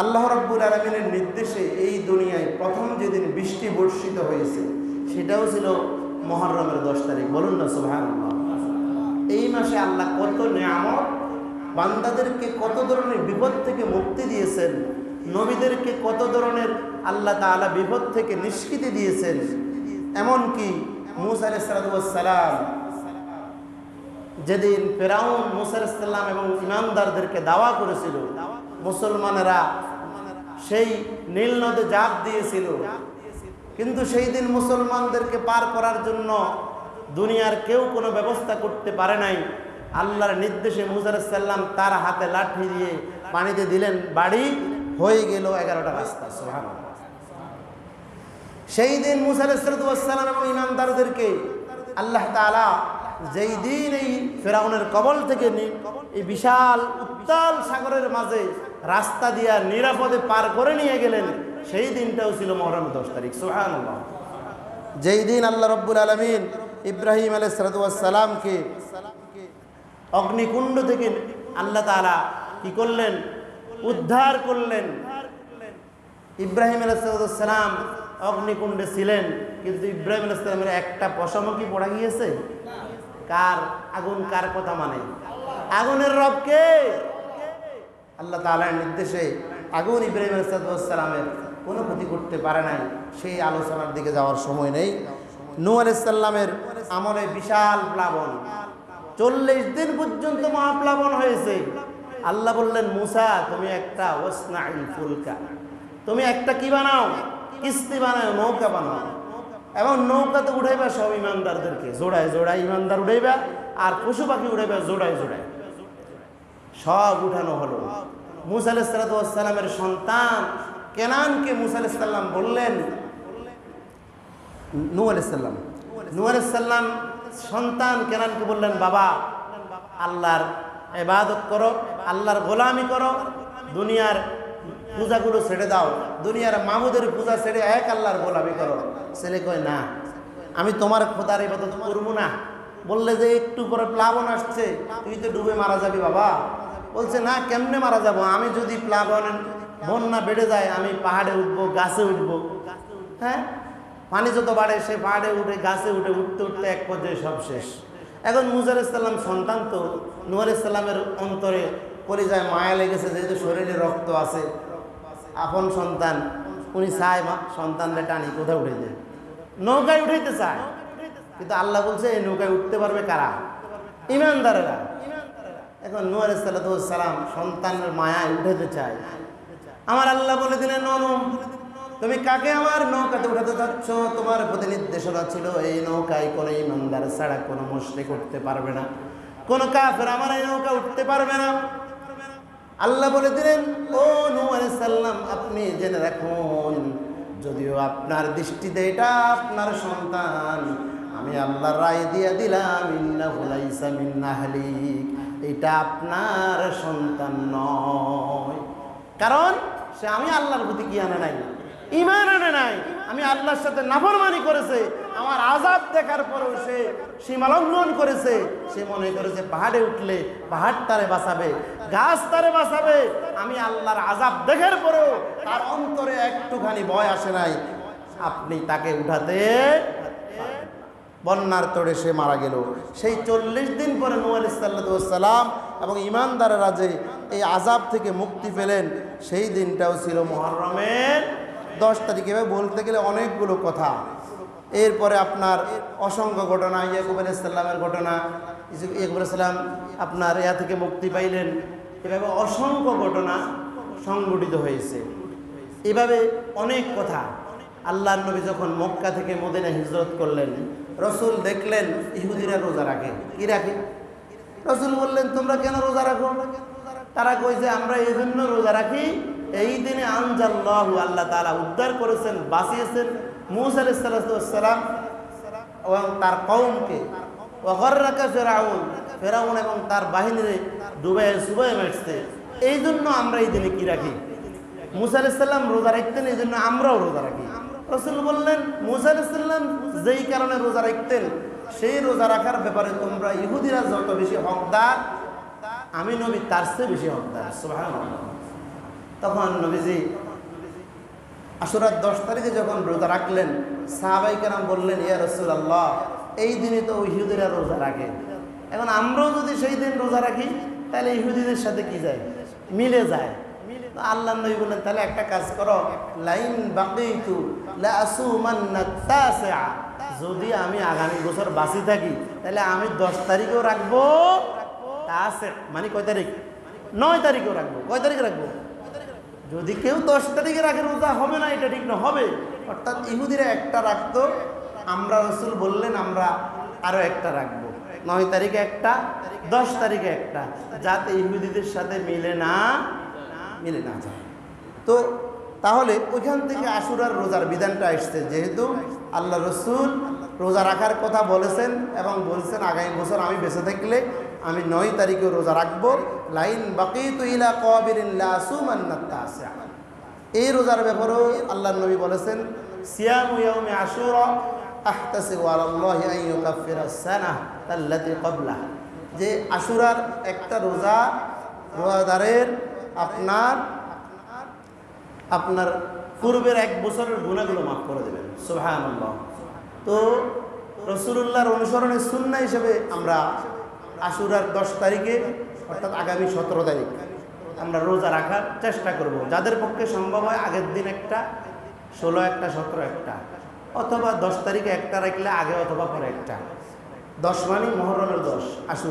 আল্লাহ রব্বুল আলমিনের নির্দেশে এই দুনিয়ায় প্রথম যেদিন বৃষ্টি বর্ষিত হয়েছে, সেটাও ছিল মহরমের দশ তারিখ। বলুন না সোহান এই মাসে আল্লাহ কত নিয়ামত, বান্দাদেরকে কত ধরনের বিপদ থেকে মুক্তি দিয়েছেন, নবীদেরকে কত ধরনের আল্লাহ তাআলা বিপদ থেকে নিষ্কৃতি দিয়েছেন, এমনকি মুসা আলাইসালাম যেদিন ফেরাউন মুসার ইসলাম এবং ইমানদারদেরকে দাওয়া করেছিল মুসলমানেরা সেই নীল নদে জাপ দিয়েছিল। কিন্তু সেই দিন মুসলমানদেরকে পার করার জন্য দুনিয়ার কেউ কোনো ব্যবস্থা করতে পারে নাই। আল্লাহর নির্দেশে মুসার সাল্লাম তার হাতে লাঠি দিয়ে পানিতে দিলেন, বাড়ি হয়ে গেল এগারোটা রাস্তা সোহান সেই দিন মুসা আলাইসালাম এবং ইমানদারদেরকে আল্লাহ তাআলা যেই দিন এই ফেরাউনের কবল থেকে এই বিশাল উত্তাল সাগরের মাঝে রাস্তা দিয়া নিরাপদে পার করে নিয়ে গেলেন, সেই দিনটাও ছিল মহরম দশ তারিখ সোহান যেই দিন আল্লাহ রব্বুল আলমিন ইব্রাহিম আলহ আলাইসালামকে অগ্নিকুণ্ড থেকে আল্লাহ তাআলা কি করলেন? উদ্ধার করলেন। ইব্রাহিম আলাইসালাম অগ্নিকুণ্ডে ছিলেন, কিন্তু ইব্রাহিম আলাইসালামের একটা পশমও কি পড়া গিয়েছে? কার? আগুন কার কথা মানে? আগুনের রবকে আল্লাহ তালার নির্দেশে আগুন ইব্রাহিম আলাইসালামের কোনো ক্ষতি করতে পারে নাই, সেই আলোচনার দিকে যাওয়ার সময় নেই। নূ আলাইসাল্লামের আমলে বিশাল প্লাবন, চল্লিশ দিন পর্যন্ত মহাপ্লাবন হয়েছে। আল্লাহ বললেন, মুসা, তুমি একটা ওসনাইল ফুলকা, তুমি একটা কি বানাও? কিস্তি বানাও, নৌকা বানাও। এবং নৌকাতে উঠাইবা সব ইমানদারদেরকে, জোড়ায় জোড়ায় ইমানদার উঠাইবা, আর পশু পাখি উঠাইবা জোড়ায় জোড়ায়। সব উঠানো হলো। মুসা আলাইসালামের সন্তান কেনানকে মুসা আলাইসাল্লাম বললেন নু আলাইসাল্লাম নু আলাইসাল্লাম সন্তান কেনানকে বললেন, বাবা, আল্লাহর এবাদত করো, আল্লাহর গোলামি করো, দুনিয়ার পূজাগুলো ছেড়ে দাও, দুনিয়ার মাহুদের পূজা ছেড়ে এক আল্লাহর গোলামি করো। ছেলে কয়, না, আমি তোমার খোদার ইবাদত করব না। বললে যে, একটু পরে প্লাবন আসছে, তুই তো ডুবে মারা যাবি বাবা। বলছে, না, কেমনে মারা যাব? আমি যদি প্লাবন বন্যা বেড়ে যায়, আমি পাহাড়ে উঠবো, গাছে উঠবো। হ্যাঁ? পানি যত বাড়ে, সে পাহাড়ে উঠে, গাছে উঠে, উঠতে উঠতে এক পর্যায়ে সব শেষ। এখন মুজার ইসলাম সন্তান তো নুয়ার ইসলামের অন্তরে পরিচয় মায়া লেগেছে, যেহেতু শরীরে রক্ত আছে। আপন সন্তান, উনি চায়, মা, সন্তানরে টানি, কোথায় উঠে যায় নৌকায় উঠাইতে চায়। কিন্তু আল্লাহ বলছে, এই নৌকায় উঠতে পারবে কারা? ইমানদারেরা। এখন নুয়ার সালাম সন্তানের মায়ায় উঠাতে চায়। আমার আল্লাহ বলে দিলেন ননু তুমি কাকে আমার নৌকাতে উঠাতে চাচ্ছ তোমার প্রতি নির্দেশনা ছিল, এই নৌকায় কোনো ইমানদার ছাড়া কোনো মুশরিক করতে পারবে না। কোনো কাফের আমার এই নৌকা উঠতে পারবে না। আল্লাহ বলে দিলেন, ও নূ সাল্লাম আপনি জেনে রাখুন, যদিও আপনার দৃষ্টিতে এটা আপনার সন্তান, আমি আল্লাহ রায় দিয়ে দিলাম, ইন্নাহু লাইসা মিন আহলিক। এটা আপনার সন্তান নয়। কারণ সে আমি আল্লাহর প্রতি কি আনে নাই? ইমান আনে নাই। আমি আল্লাহর সাথে নাফরমানি করেছে। আমার আজাদ দেখার পরেও সে সীমালঙ্ঘন করেছে। সে মনে করেছে পাহাড়ে উঠলে পাহাড় তারে বাঁচাবে, গাছ তারে বাঁচাবে। আমি আল্লাহর আজাব দেখার পরেও তার অন্তরে একটুখানি ভয় আসে নাই। আপনি তাকে উঠাতে বন্যার তোড়ে সে মারা গেল। সেই চল্লিশ দিন পরে নুয়াল সাল্লাম এবং ইমানদারেরা যে এই আজাব থেকে মুক্তি পেলেন, সেই দিনটাও ছিল মহরমের দশ তারিখ। এভাবে বলতে গেলে অনেকগুলো কথা। এরপরে আপনার অসংখ্য ঘটনা, ইয়াকুব আলাইসাল্লামের ঘটনা ইয়াকুব আলাইসাল্লাম আপনার ইয়া থেকে মুক্তি পাইলেন। এভাবে অসংখ্য ঘটনা সংগঠিত হয়েছে। এভাবে অনেক কথা। আল্লাহ নবী যখন মক্কা থেকে মদিনা হিজরত করলেন রসুল দেখলেন ইহুদিরা রোজা রাখে। কি রাখে? রসুল বললেন, তোমরা কেন রোজা রাখো? তারা কই যে আমরা এই জন্য রোজা রাখি। এই দিনে আনজাল্লাহু আল্লাহ তাআলা উদ্ধার করেছেন, বাঁচিয়েছেন মুসা আলাইসালাম এবং তার কৌমকে অগর্রাকা ফেরাউন ফেরাউন এবং তার বাহিনীরে ডুবে সুবাই মেটছে এই জন্য আমরা এই দিনে কি রাখি? মুসা আলাইসাল্লাম রোজা রাখতেন এই জন্য আমরাও রোজা রাখি। রসুল বললেন, মুসা আলাইসাল্লাম যেই কারণে রোজা রাখতেন, সেই রোজা রাখার ব্যাপারে তোমরা ইহুদিরা যত বেশি হকদার, আমি নবী তার চেয়ে বেশি হকদার। তখন নবীজি আশুরার দশ তারিখে যখন রোজা রাখলেন, সাহাবাই কেরাম বললেন, ইয়া রসুল আল্লাহ এই দিনে তো ইহুদিরা রোজা রাখে। এখন আমরাও যদি সেই দিন রোজা রাখি, তাহলে ইহুদিদের সাথে কি যায়? মিলে যায়। আল্লাহ নবী বললেন, তাহলে একটা কাজ করো, লাইন বাকিতু যদি আমি আগামী বছর বাঁচি থাকি, তাহলে আমি দশ তারিখেও রাখব মানে কয় তারিখ? নয় তারিখেও রাখব। কয় তারিখে রাখব? যদি কেউ দশ তারিখে রাখে, রোজা হবে না, এটা ঠিক না, হবে। অর্থাৎ ইহুদিরা একটা রাখতো, আমরা রসুল বললেন, আমরা আরও একটা রাখব। নয় তারিখে একটা, দশ তারিখে একটা। যাতে ইহুদিদের সাথে মিলে না মিলে না যায়। তো তাহলে ওইখান থেকে আশুরার রোজার বিধানটা এসছে যেহেতু আল্লাহ রসুল রোজা রাখার কথা বলেছেন এবং বলছেন, আগামী বছর আমি বেঁচে থাকলে আমি নয় তারিখে রোজা রাখব। লাইন বাকি তো ইলা কবিরিল্লাসুমান্নাত্তা এই রোজার ব্যাপারেও আল্লাহ নবী বলেছেন যে আশুরার একটা রোজা রোজাদারের আপনার আপনার পূর্বের এক বছরের গুণাগুলো মাফ করে দেবেন। সোহান তো রসুল্লাহর অনুসরণের সুন্না হিসেবে আমরা আশুরার দশ তারিখে, অর্থাৎ আগামী সতেরো তারিখ, আমরা রোজা রাখার চেষ্টা করব। যাদের পক্ষে সম্ভব হয় আগের দিন একটা, ষোলো একটা, সতেরো একটা, অথবা দশ তারিখে একটা রাখলে আগে অথবা পরে একটা। দশ মানে মহরমের দশ আশুর